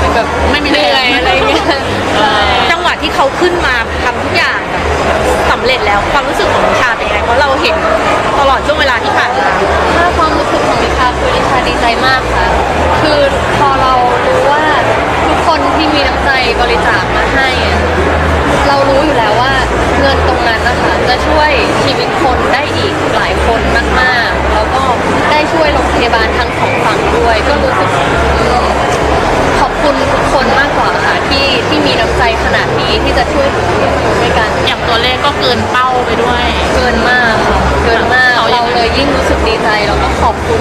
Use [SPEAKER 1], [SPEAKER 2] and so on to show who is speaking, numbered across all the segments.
[SPEAKER 1] เป็นแบบ
[SPEAKER 2] ไม่มี
[SPEAKER 1] เห
[SPEAKER 2] แรง
[SPEAKER 1] นื่อยอะไรเงี้ยใช่
[SPEAKER 3] จังหวะที่เขาขึ้นมาทำทุกอย่างแบบสำเร็จแล้วความรู้สึกของนิชาเป็นยังไงเพราะเราเห็นตลอดช่วงเวลาที่ผ่านมา
[SPEAKER 1] ถ้าความรู้สึกของนิชาคือนิชาดีใจมากค่ะ คือพอเรารู้ว่าทุกคนที่มีน้ำใจบริจาคมาให้อะเรารู้อยู่แล้วว่าเงินตรงนั้นนะคะจะช่วยชีวิตคน เล
[SPEAKER 2] ขก็เกินเป้าไปด้วย
[SPEAKER 1] เกินมากค่ะเกินมาก
[SPEAKER 2] เขายั
[SPEAKER 1] เรา
[SPEAKER 2] งไง
[SPEAKER 1] เลยยิ่งรู้สึกดีใจแล้วก็ขอบคุณ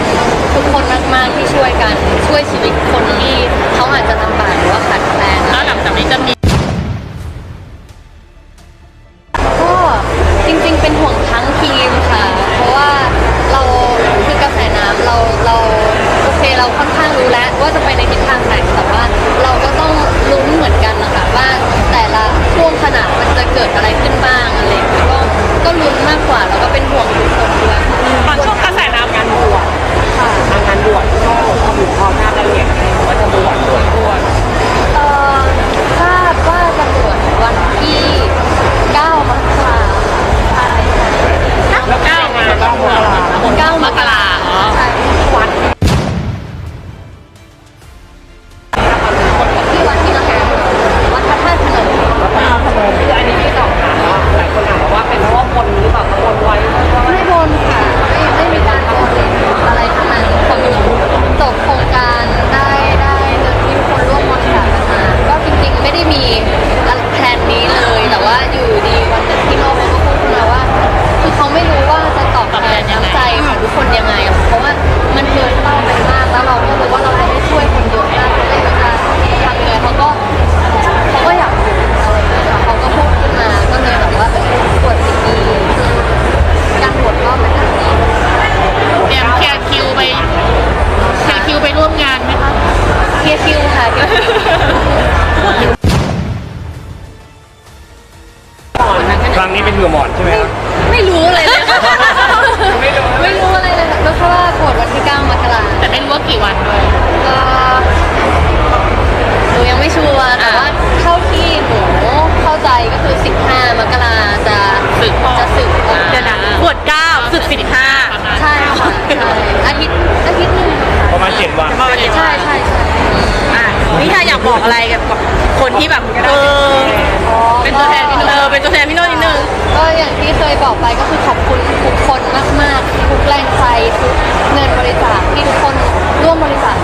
[SPEAKER 1] ทุกคนมากๆที่ช่วยกันช่วยชีวิตคนที่เขาอาจจะลำบากหรือว่าขาดแคลน
[SPEAKER 2] แล้วหลังจากนี้จะมี
[SPEAKER 1] ก็จริงๆเป็นห่วงทั้งทีมค่ะ เพราะว่าเราคือกระแสน้ำเราเราโอเคเราค่อนข้างรู้แล้วว่าจะไปในทิศทางไหน เคลีย
[SPEAKER 3] ร์
[SPEAKER 1] คิ
[SPEAKER 3] วค่ะเค
[SPEAKER 1] ลียร์คิวครั้งนี้เป็น
[SPEAKER 2] เหื
[SPEAKER 4] อหมอนใช่ไหมครับ
[SPEAKER 1] ไม่รู้เลยเลยค่ะไม่รู้อะไรเลยค่ะก็แค่ว่าบวชวันที่9มกรา
[SPEAKER 2] แต่ไม่รู้ว่ากี่วันด้วย
[SPEAKER 1] ก็หนูยังไม่ชัวร์แต่ว่าเท่าที่หนูเข้าใจก็คือ 15 มกราจะ
[SPEAKER 2] สึก
[SPEAKER 1] จะสึก
[SPEAKER 2] อ่า
[SPEAKER 3] เดี๋ยวนะบวชเก้าสึกสิบห้า
[SPEAKER 1] ใช่ค่ะใช่อาทิตย์อาทิตย์หนึงค่ะ
[SPEAKER 4] ประมาณเจ็ดวัน
[SPEAKER 1] ใช่ใช่ใช่
[SPEAKER 3] พี่ชายอยากบอกอะไรกับคนที่แบบเออเป็นตัวแทนพี่โนเออเป็นตัวแทนพี่โนนิดนึง
[SPEAKER 1] ก็อย่างที่เคยบอกไปก็คือขอบคุณทุกคนมากๆ ทุกแรงใจทุกเงินบริจาคที่ทุกคนร่วมบริจาค